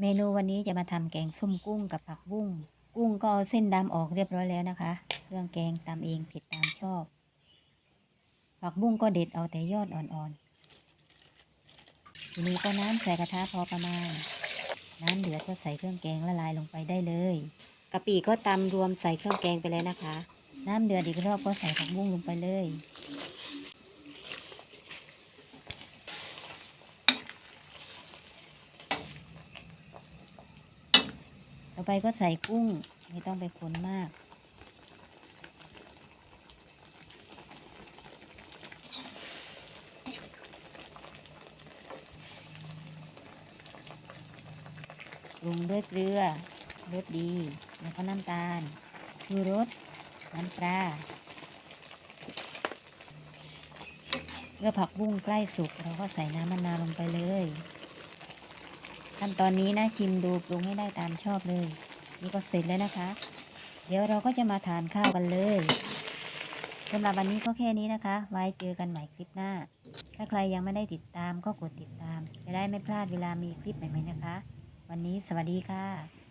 เมนูวันนี้จะมาทำแกงส้มกุ้งกับผักบุ้ง กุ้งก็เส้นดำออกเรียบร้อยแล้วนะคะ เครื่องแกงตามเองเผ็ดตามชอบ ผักบุ้งก็เด็ดเอาแต่ยอดอ่อนๆ ทีนี้ก็น้ำใส่กระทะพอประมาณ น้ำเดือดก็ใส่เครื่องแกงละลายลงไปได้เลยกะปิก็ตำรวมใส่เครื่องแกงไปเลยนะคะ น้ำเดือดอีกรอบก็ใส่ผักบุ้งลงไปเลย ต่อไปก็ใส่กุ้งไม่ต้องไปคนมากปรุงด้วยเกลือรสดี แล้วก็น้ำตาลชูรสน้ำปลาเมื่อผักบุ้งใกล้สุกเราก็ใส่น้ำมะนาวลงไปเลย ขั้นตอนนี้นะชิมดูปรุงให้ได้ตามชอบเลย นี่ก็เสร็จแล้วนะคะ เดี๋ยวเราก็จะมาทานข้าวกันเลยสำหรับวันนี้ก็แค่นี้นะคะ ไว้เจอกันใหม่คลิปหน้า ถ้าใครยังไม่ได้ติดตามก็กดติดตาม จะได้ไม่พลาดเวลามีคลิปใหม่ๆนะคะ วันนี้สวัสดีค่ะ